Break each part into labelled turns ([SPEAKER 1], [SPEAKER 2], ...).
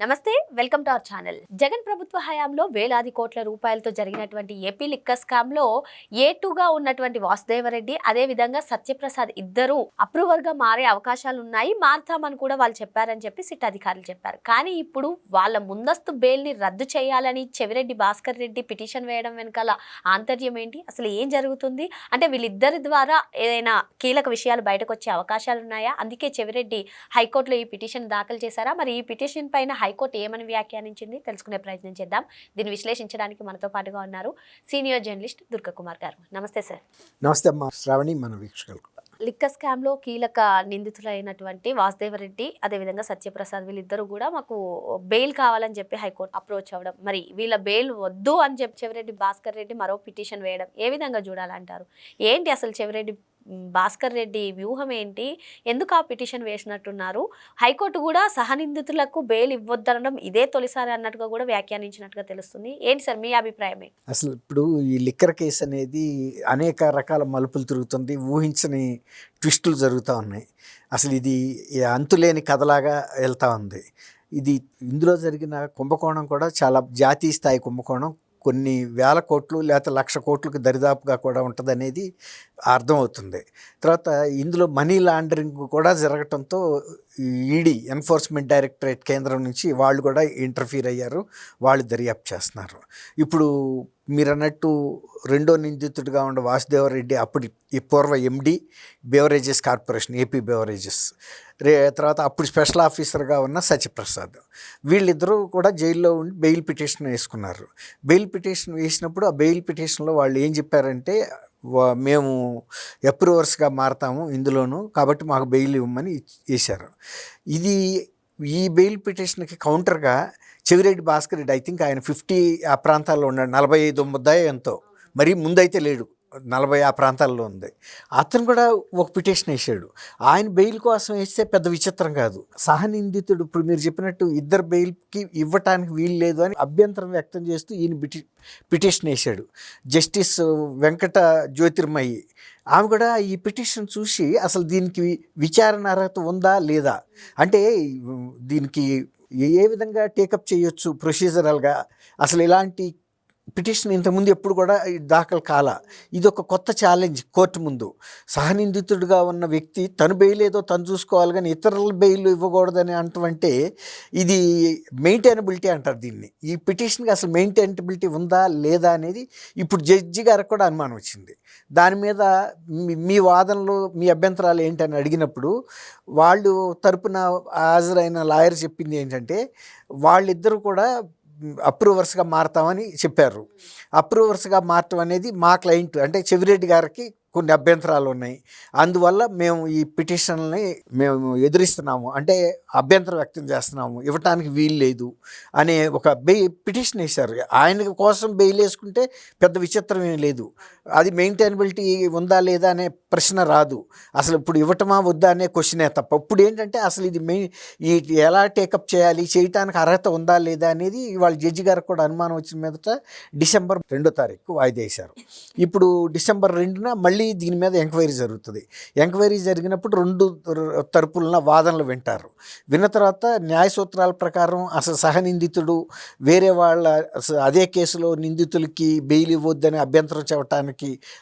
[SPEAKER 1] నమస్తే welcome to our channel. Jagan ప్రభుత్వ హయాంలో వేలాది కోట్ల రూపాయలతో జరిగినటువంటి ఏపీ లిక్క స్కామ్లో ఏ టూగా ఉన్నటువంటి వాసుదేవరెడ్డి అదే విధంగా సత్యప్రసాద్ ఇద్దరు అప్రూవర్గా మారే అవకాశాలు ఉన్నాయి మారుతామని కూడా వాళ్ళు చెప్పారని చెప్పి సిట్ అధికారులు చెప్పారు. కానీ ఇప్పుడు వాళ్ళ ముందస్తు బెయిల్ని రద్దు చేయాలని చెవిరెడ్డి భాస్కర్ రెడ్డి పిటిషన్ వేయడం వెనకాల ఆంతర్యం ఏంటి? అసలు ఏం జరుగుతుంది? అంటే వీళ్ళిద్దరి ద్వారా ఏదైనా కీలక విషయాలు బయటకు వచ్చే అవకాశాలు ఉన్నాయా అందుకే చెవిరెడ్డి హైకోర్టులో ఈ పిటిషన్ దాఖలు చేశారా? మరి ఈ పిటిషన్ పైన హైకోర్టు ఏమని వ్యాఖ్యానించింది తెలుసుకునే ప్రయత్నం చేద్దాం. దీన్ని విశ్లేషించడానికి మనతో పాటుగా ఉన్నారు సీనియర్ జర్నలిస్ట్ దుర్గా కుమార్ గారు. నమస్తే సార్.
[SPEAKER 2] నమస్తే అమ్మా. శ్రావణి మన వీక్షకులు కూడా
[SPEAKER 1] లిక్కర్ స్కామ్లో కీలక నిందితులైనటువంటి వాసుదేవరెడ్డి అదేవిధంగా సత్యప్రసాద్ వీళ్ళిద్దరూ కూడా మాకు బెయిల్ కావాలని చెప్పి హైకోర్టు అప్రోచ్ అవ్వడం. మరి వీళ్ళ బెయిల్ వద్దు అని చెప్పి చెవిరెడ్డి భాస్కర్ రెడ్డి మరో పిటిషన్ వేయడం ఏ విధంగా చూడాలంటారు? ఏంటి అసలు చెవిరెడ్డి భాస్కర్ రెడ్డి వ్యూహం ఏంటి? ఎందుకు ఆ పిటిషన్ వేసినట్టున్నారు? హైకోర్టు కూడా సహనిందితులకు బెయిల్ ఇవ్వద్దనడం ఇదే తొలిసారి అన్నట్టుగా కూడా వ్యాఖ్యానించినట్టుగా తెలుస్తుంది. ఏంటి సార్ మీ అభిప్రాయమే
[SPEAKER 2] అసలు ఇప్పుడు ఈ లిక్కర్ కేసు అనేది అనేక రకాల మలుపులు తిరుగుతుంది ఊహించని ట్విస్టులు జరుగుతూ ఉన్నాయి. అసలు ఇది అంతులేని కథలాగా వెళ్తూ ఉంది. ఇది ఇందులో జరిగిన కుంభకోణం కూడా చాలా జాతీయ స్థాయి కుంభకోణం. కొన్ని వేల కోట్లు లేకపోతే లక్ష కోట్లకు దరిదాపుగా కూడా ఉంటుందనేది అర్థమవుతుంది. తర్వాత ఇందులో మనీ లాండరింగ్ కూడా జరగటంతో ఈడీ ఎన్ఫోర్స్మెంట్ డైరెక్టరేట్ కేంద్రం నుంచి వాళ్ళు కూడా ఇంటర్ఫీర్ అయ్యారు. వాళ్ళు దర్యాప్తు చేస్తున్నారు. ఇప్పుడు మీరు అన్నట్టు రెండో నిందితుడిగా ఉన్న వాసుదేవరెడ్డి అప్పటి ఈ పూర్వ MD beverages corporation AP beverages రే తర్వాత అప్పుడు స్పెషల్ ఆఫీసర్గా ఉన్న సత్యప్రసాద్. వీళ్ళిద్దరూ కూడా జైల్లో ఉండి బెయిల్ పిటిషన్ వేసుకున్నారు. బెయిల్ పిటిషన్ వేసినప్పుడు ఆ బెయిల్ పిటిషన్లో వాళ్ళు ఏం చెప్పారంటే మేము అప్రూవర్స్గా మారతాము ఇందులోను కాబట్టి మాకు బెయిల్ ఇవ్వమని వేశారు. ఇది ఈ బెయిల్ పిటిషన్కి కౌంటర్గా చెవిరెడ్డి భాస్కర్ రెడ్డి ఐ థింక్ ఆయన ఫిఫ్టీ ఆ ప్రాంతాల్లో ఉన్నాడు నలభై ఐదు ముద్దాయి ఎంతో. మరీ ముందైతే లేడు. నలభై ఆ ప్రాంతాల్లో ఉంది. అతను కూడా ఒక పిటిషన్ వేసాడు ఆయన బెయిల్ కోసం వేస్తే పెద్ద విచిత్రం కాదు. సహనిందితుడు ఇప్పుడు మీరు చెప్పినట్టు ఇద్దరు బెయిల్కి ఇవ్వటానికి వీలు లేదు అని అభ్యంతరం వ్యక్తం చేస్తూ ఈయన పిటి పిటిషన్ వేశాడు. జస్టిస్ వెంకట జ్యోతిర్మయి. ఆమె కూడా ఈ పిటిషన్ చూసి అసలు దీనికి విచారణ అర్హత ఉందా లేదా? అంటే దీనికి ఏ ఏ విధంగా టేకప్ చేయొచ్చు ప్రొసీజరల్గా? అసలు ఇలాంటి పిటిషన్ ఇంతకుముందు ఎప్పుడు కూడా దాఖలు కాల. ఇది ఒక కొత్త ఛాలెంజ్ కోర్టు ముందు. సహనిందితుడిగా ఉన్న వ్యక్తి తను బెయిల్ ఏదో తను చూసుకోవాలి కానీ ఇతరుల బెయిల్ ఇవ్వకూడదని అంటమంటే ఇది మెయింటైనబిలిటీ అంటారు దీన్ని. ఈ పిటిషన్కి అసలు మెయింటైనబిలిటీ ఉందా లేదా అనేది ఇప్పుడు జడ్జి గారికి కూడా అనుమానం వచ్చింది. దాని మీద మీ- మీ వాదనలు మీ అభ్యంతరాలు ఏంటని అడిగినప్పుడు వాళ్ళు తరపున హాజరైన లాయర్ చెప్పింది ఏంటంటే వాళ్ళిద్దరూ కూడా అప్రూవర్స్గా మారతామని చెప్పారు. అప్రూవర్స్గా మారటం అనేది మా క్లయింట్ అంటే చెవిరెడ్డి గారికి కొన్ని అభ్యంతరాలు ఉన్నాయి. అందువల్ల మేము ఈ పిటిషన్ని మేము ఎదురిస్తున్నాము. అంటే అభ్యంతరం వ్యక్తం చేస్తున్నాము. ఇవ్వటానికి వీలు లేదు అనే ఒక బెయి పిటిషన్ వేశారు. ఆయన కోసం బెయిల్ వేసుకుంటే పెద్ద విచిత్రం ఏం లేదు. అది మెయింటైనబిలిటీ ఉందా లేదా అనే ప్రశ్న రాదు. అసలు ఇప్పుడు ఇవ్వటమా వద్దా అనే క్వశ్చనే తప్ప. ఇప్పుడు ఏంటంటే అసలు ఇది మెయిన్ ఈ ఎలా టేకప్ చేయాలి చేయటానికి అర్హత ఉందా లేదా అనేది వాళ్ళ జడ్జి గారికి కూడా అనుమానం వచ్చిన మీదట డిసెంబర్ రెండో తారీఖు వాయిదా వేశారు. ఇప్పుడు డిసెంబర్ రెండున మళ్ళీ దీని మీద ఎంక్వైరీ జరుగుతుంది. ఎంక్వైరీ జరిగినప్పుడు రెండు తరపులన వాదనలు వింటారు. విన్న తర్వాత న్యాయ సూత్రాల ప్రకారం అసలు సహనిందితుడు వేరే వాళ్ళ అదే కేసులో నిందితులకి బెయిల్ ఇవ్వద్దని అభ్యంతరం చెప్పడానికి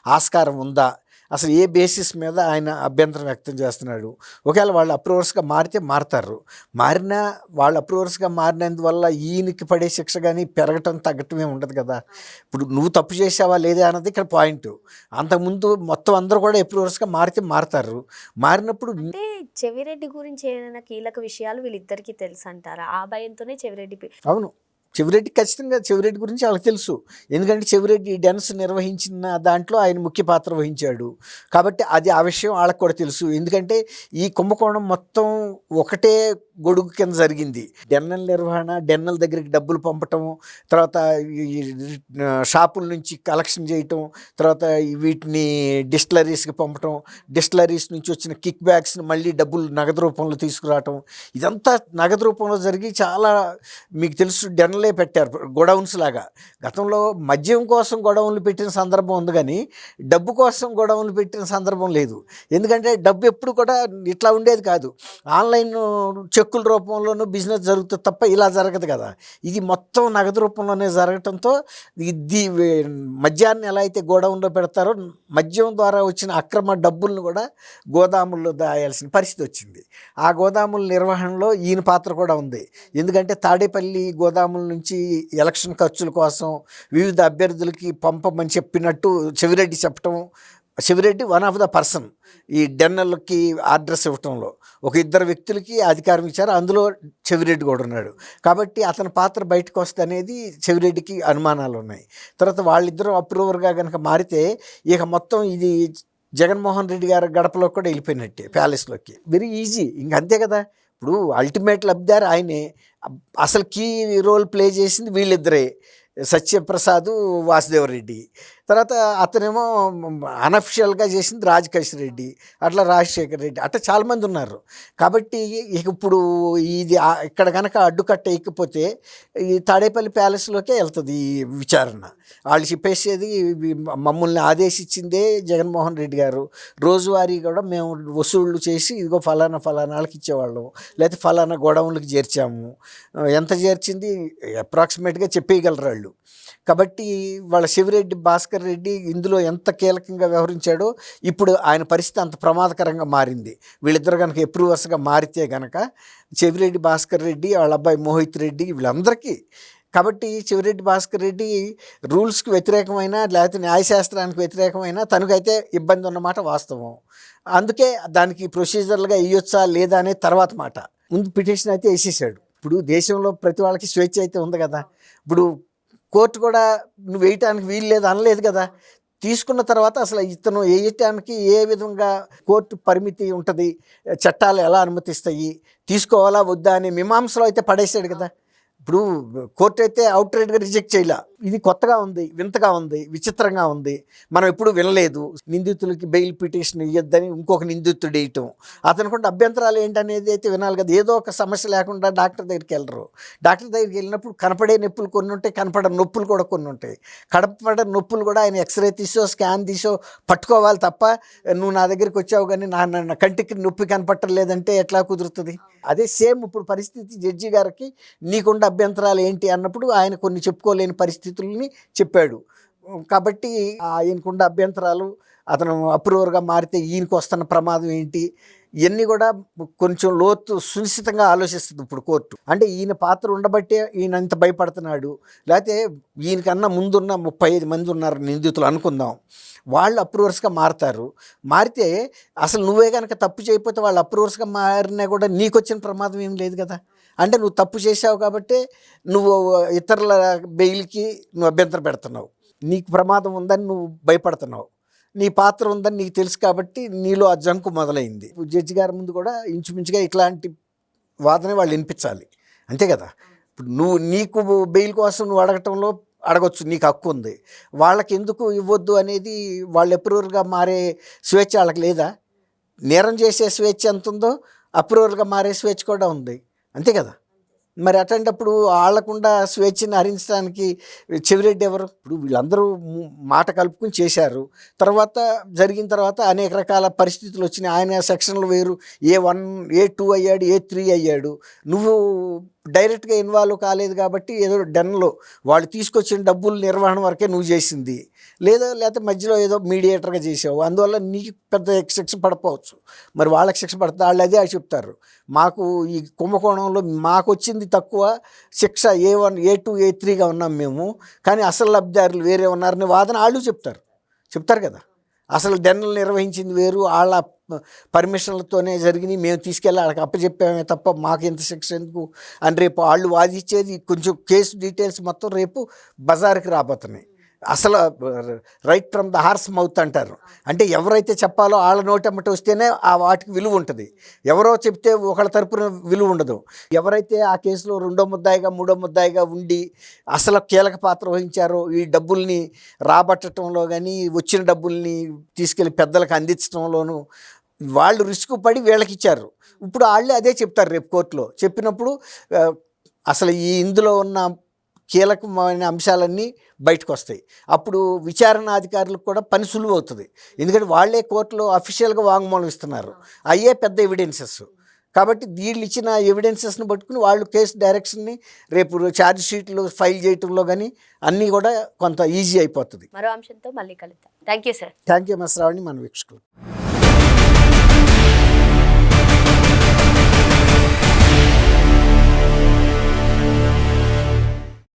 [SPEAKER 2] ఆస్కారం ఉందా? అసలు ఏ బేసిస్ మీద ఆయన అభ్యంతరం వ్యక్తం చేస్తున్నాడు? ఒకవేళ వాళ్ళు అప్రూవర్స్గా మారితే మారతారు. మారినా వాళ్ళు అప్రూవర్స్గా మారినందువల్ల ఈయనకి పడే శిక్ష కానీ పెరగటం తగ్గటమే ఉండదు కదా. ఇప్పుడు నువ్వు తప్పు చేసావా లేదా అన్నది ఇక్కడ పాయింట్. అంతకుముందు మొత్తం అందరూ కూడా అప్రూవర్స్గా మారితే మారతారు. మారినప్పుడు
[SPEAKER 1] అంటే చెవిరెడ్డి గురించి ఏదైనా కీలక విషయాలు వీళ్ళిద్దరికీ తెలుసు అంటారా ఆ భయంతోనే చెవిరెడ్డి
[SPEAKER 2] అవును. చెవిరెడ్డి ఖచ్చితంగా చెవిరెడ్డి గురించి వాళ్ళకి తెలుసు. ఎందుకంటే చెవిరెడ్డి డెన్స్ నిర్వహించిన దాంట్లో ఆయన ముఖ్య పాత్ర వహించాడు. కాబట్టి అది ఆ విషయం వాళ్ళకి కూడా తెలుసు. ఎందుకంటే ఈ కుంభకోణం మొత్తం ఒకటే గొడుగు కింద జరిగింది. డెన్నల నిర్వహణ డెన్నల దగ్గరికి డబ్బులు పంపటం తర్వాత షాపుల నుంచి కలెక్షన్ చేయటం తర్వాత వీటిని డిస్టిలరీస్కి పంపటం డిస్టిలరీస్ నుంచి వచ్చిన కిక్ బ్యాగ్స్ని మళ్ళీ డబ్బులు నగదు రూపంలో తీసుకురావటం ఇదంతా నగదు రూపంలో జరిగి చాలా మీకు తెలుసు డెన్నల గోడౌన్లే పెట్టారు. గోడౌన్స్ లాగా. గతంలో మద్యం కోసం గోడౌన్లు పెట్టిన సందర్భం ఉంది కానీ డబ్బు కోసం గోడౌన్లు పెట్టిన సందర్భం లేదు. ఎందుకంటే డబ్బు ఎప్పుడు కూడా ఇట్లా ఉండేది కాదు. ఆన్లైన్ చెక్కుల రూపంలోనూ బిజినెస్ జరుగుతుంది తప్ప ఇలా జరగదు కదా. ఇది మొత్తం నగదు రూపంలోనే జరగటంతో ఇది మద్యాన్ని ఎలా అయితే గోడౌన్లో పెడతారో మద్యం ద్వారా వచ్చిన అక్రమ డబ్బులను కూడా గోదాముల్లో దాయాల్సిన పరిస్థితి వచ్చింది. ఆ గోదాముల నిర్వహణలో ఈయన పాత్ర కూడా ఉంది. ఎందుకంటే తాడేపల్లి గోదాముల నుంచి ఎలక్షన్ ఖర్చుల కోసం వివిధ అభ్యర్థులకి పంపమని చెప్పినట్టు చెవిరెడ్డి చెప్పటం Chevireddy one of the person ఈ డెన్నర్లకి అడ్రస్ ఇవ్వటంలో. ఒక ఇద్దరు వ్యక్తులకి అధికారం ఇచ్చారు అందులో చెవిరెడ్డి కూడా ఉన్నాడు. కాబట్టి అతని పాత్ర బయటకు వస్తే అనేది చెవిరెడ్డికి అనుమానాలు ఉన్నాయి. తర్వాత వాళ్ళిద్దరూ అప్రూవర్గా కనుక మారితే ఇక మొత్తం ఇది జగన్మోహన్ రెడ్డి గారి గడపలో కూడా వెళ్ళిపోయినట్టే ప్యాలెస్లోకి. Very easy. ఇంకంతే కదా. ఇప్పుడు అల్టిమేట్ లబ్ధారు ఆయనే. అసలు కీ రోల్ ప్లే చేసింది వీళ్ళిద్దరే. సత్యప్రసాద్ వాసుదేవరెడ్డి. తర్వాత అతనేమో అనఫిషియల్గా చేసింది రాజకేష్ రెడ్డి అట్లా రాజశేఖర్ రెడ్డి అట్లా చాలామంది ఉన్నారు. కాబట్టి ఇప్పుడు ఇది ఇక్కడ కనుక అడ్డుకట్ట ఎక్కిపోతే ఈ తాడేపల్లి ప్యాలెస్లోకే వెళ్తుంది ఈ విచారణ. వాళ్ళు చెప్పేసేది మమ్మల్ని ఆదేశించిందే జగన్మోహన్ రెడ్డి గారు. రోజువారీ కూడా మేము వసూళ్ళు చేసి ఇదిగో ఫలానా ఫలానాలకు ఇచ్చేవాళ్ళము ఇచ్చేవాళ్ళం లేకపోతే ఫలానా గోడౌన్లకు చేర్చాము. ఎంత చేర్చింది అప్రాక్సిమేట్గా చెప్పేయగలరు వాళ్ళు. కాబట్టి వాళ్ళ శివిరెడ్డి భాస్కర్ రెడ్డి ఇందులో ఎంత కీలకంగా వ్యవహరించాడో ఇప్పుడు ఆయన పరిస్థితి అంత ప్రమాదకరంగా మారింది. వీళ్ళిద్దరు కనుక ఎప్రూవర్స్గా మారితే కనుక చెవిరెడ్డి భాస్కర్ రెడ్డి వాళ్ళ అబ్బాయి మోహిత్ రెడ్డి వీళ్ళందరికీ. కాబట్టి చెవిరెడ్డి భాస్కర్ రెడ్డి రూల్స్కి వ్యతిరేకమైన లేకపోతే న్యాయశాస్త్రానికి వ్యతిరేకమైన తనకైతే ఇబ్బంది ఉన్నమాట వాస్తవం. అందుకే దానికి ప్రొసీజర్లుగా ఇవ్వచ్చా లేదా అనేది తర్వాత మాట. ముందు పిటిషన్ అయితే వేసేసాడు. ఇప్పుడు దేశంలో ప్రతి వాళ్ళకి స్వేచ్ఛ అయితే ఉంది కదా. ఇప్పుడు కోర్టు కూడా నువ్వు వేయటానికి వీలు లేదు అనలేదు కదా. తీసుకున్న తర్వాత అసలు ఇతను వేయటానికి ఏ విధంగా కోర్టు పరిమితి ఉంటుంది చట్టాలు ఎలా అనుమతిస్తాయి తీసుకోవాలా వద్దా అని మీమాంసలో అయితే పడేసాడు కదా. ఇప్పుడు కోర్టు అయితే అవుట్ రైట్గా రిజెక్ట్ చేయలే. ఇది కొత్తగా ఉంది వింతగా ఉంది విచిత్రంగా ఉంది. మనం ఎప్పుడు వినలేదు. నిందితులకి బెయిల్ పిటిషన్ ఇవ్వద్దని ఇంకొక నిందితుడు వేయటం. అతను కూడా అభ్యంతరాలు ఏంటనేది అయితే వినాలి కదా. ఏదో ఒక సమస్య లేకుండా డాక్టర్ దగ్గరికి వెళ్ళరు. డాక్టర్ దగ్గరికి వెళ్ళినప్పుడు కనపడే నొప్పులు కొన్ని ఉంటాయి కనపడ నొప్పులు కూడా కొన్ని ఉంటాయి. కనపడ నొప్పులు కూడా ఆయన ఎక్స్రే తీసో స్కాన్ తీసో పట్టుకోవాలి తప్ప నువ్వు నా దగ్గరికి వచ్చావు కానీ నా నా కంటికి నొప్పి కనపట్టలేదంటే ఎట్లా కుదురుతుంది? అదే సేమ్ ఇప్పుడు పరిస్థితి జడ్జి గారికి నీకుండా అభ్యంతరాలు ఏంటి అన్నప్పుడు ఆయన కొన్ని చెప్పుకోలేని పరిస్థితుల్ని చెప్పాడు. కాబట్టి ఆయనకున్న అభ్యంతరాలు అతను అప్రూవర్గా మారితే ఈయనకు వస్తున్న ప్రమాదం ఏంటి ఇవన్నీ కూడా కొంచెం లోతు సునిశ్చితంగా ఆలోచిస్తుంది ఇప్పుడు కోర్టు. అంటే ఈయన పాత్ర ఉండబట్టే ఈయన అంత భయపడుతున్నాడు. లేకపోతే ఈయనకన్నా ముందున్న ముప్పై ఐదు మంది ఉన్నారు నిందితులు అనుకుందాం. వాళ్ళు అప్రూవర్స్గా మారతారు. మారితే అసలు నువ్వే కనుక తప్పు చేయకపోతే వాళ్ళు అప్రూవర్స్గా మారినా కూడా నీకు వచ్చిన ప్రమాదం ఏం లేదు కదా. అంటే నువ్వు తప్పు చేసావు కాబట్టి నువ్వు ఇతరుల బెయిల్కి నువ్వు అభ్యంతర పెడుతున్నావు. నీకు ప్రమాదం ఉందని నువ్వు భయపడుతున్నావు. నీ పాత్ర ఉందని నీకు తెలుసు కాబట్టి నీలో ఆ జంకు మొదలైంది. జడ్జి గారి ముందు కూడా ఇంచుమించుగా ఇట్లాంటి వాదన వాళ్ళు వినిపించాలి. అంతే కదా? ఇప్పుడు నువ్వు నీకు బెయిల్ కోసం నువ్వు అడగటంలో అడగొచ్చు నీకు హక్కు ఉంది. వాళ్ళకి ఎందుకు ఇవ్వద్దు అనేది వాళ్ళు అప్రూవల్గా మారే స్వేచ్ఛ వాళ్ళకి లేదా? నేరం చేసే స్వేచ్ఛ ఎంత ఉందో అప్రూవల్గా మారే స్వేచ్ఛ కూడా ఉంది. అంతే కదా? మరి అట్లాంటప్పుడు వాళ్ళకుండా స్వేచ్ఛని హరించడానికి చెవిరెడ్డి ఎవరు? ఇప్పుడు వీళ్ళందరూ మాట కలుపుకుని చేశారు. తర్వాత జరిగిన తర్వాత అనేక రకాల పరిస్థితులు వచ్చినాయి. ఆయన సెక్షన్లు వేరు. ఏ వన్ ఏ టూ అయ్యాడు ఏ త్రీ అయ్యాడు. నువ్వు డైరెక్ట్గా ఇన్వాల్వ్ కాలేదు కాబట్టి ఏదో డెన్లో వాళ్ళు తీసుకొచ్చిన డబ్బులు నిర్వహణ వరకే నువ్వు చేసింది. లేదా లేకపోతే మధ్యలో ఏదో మీడియేటర్గా చేసావు. అందువల్ల నీకు పెద్ద శిక్ష పడపోవచ్చు మరి వాళ్ళకి శిక్ష పడుతుంది వాళ్ళు అదే చెప్తారు. మాకు ఈ కుంభకోణంలో మాకు వచ్చింది తక్కువ శిక్ష ఏ వన్ ఏ టూ ఏ త్రీగా ఉన్నాం మేము. కానీ అసలు లబ్ధిదారులు వేరే ఉన్నారని వాదన వాళ్ళు చెప్తారు. చెప్తారు కదా. అసలు డెన్నలు నిర్వహించింది వేరు వాళ్ళ పర్మిషన్లతోనే జరిగినాయి మేము తీసుకెళ్ళి వాళ్ళకి అప్పచెప్పామే తప్ప మాకు ఎంత శిక్ష ఎందుకు? అని రేపు వాళ్ళు వాదించేది కొంచెం కేసు డీటెయిల్స్ మొత్తం రేపు బజార్కి రాబోతున్నాయి. అసలు right from the horse mouth అంటారు. అంటే ఎవరైతే చెప్పాలో వాళ్ళ నోటమ్మట వస్తేనే ఆ వాటికి విలువ ఉంటుంది. ఎవరో చెప్తే ఒకళ్ళ తరపున విలువ ఉండదు. ఎవరైతే ఆ కేసులో రెండో ముద్దాయిగా మూడో ముద్దాయిగా ఉండి అసలు కీలక పాత్ర వహించారో ఈ డబ్బుల్ని రాబట్టడంలో కానీ వచ్చిన డబ్బుల్ని తీసుకెళ్ళి పెద్దలకు అందించడంలోనూ వాళ్ళు రిస్క్ పడి వీళ్ళకి ఇచ్చారు ఇప్పుడు వాళ్ళే అదే చెప్తారు రేపు కోర్టులో. చెప్పినప్పుడు అసలు ఈ ఇందులో ఉన్న కీలకమైన అంశాలన్నీ బయటకు వస్తాయి అప్పుడు విచారణ అధికారులకు కూడా పని సులువు అవుతుంది ఎందుకంటే వాళ్ళే కోర్టులో అఫీషియల్గా వాంగ్మూలం ఇస్తున్నారు. అయ్యే పెద్ద ఎవిడెన్సెస్. కాబట్టి వీళ్ళు ఇచ్చిన ఎవిడెన్సెస్ని పట్టుకుని వాళ్ళు కేసు డైరెక్షన్ని రేపు ఛార్జ్ షీట్లు ఫైల్ చేయటంలో కానీ అన్నీ కూడా కొంత ఈజీ అయిపోతుంది.
[SPEAKER 1] మరో అంశంతో మళ్ళీ కలుద్దాం. Thank you sir.
[SPEAKER 2] Thank you మస్ రావణి మన వీక్షకులు.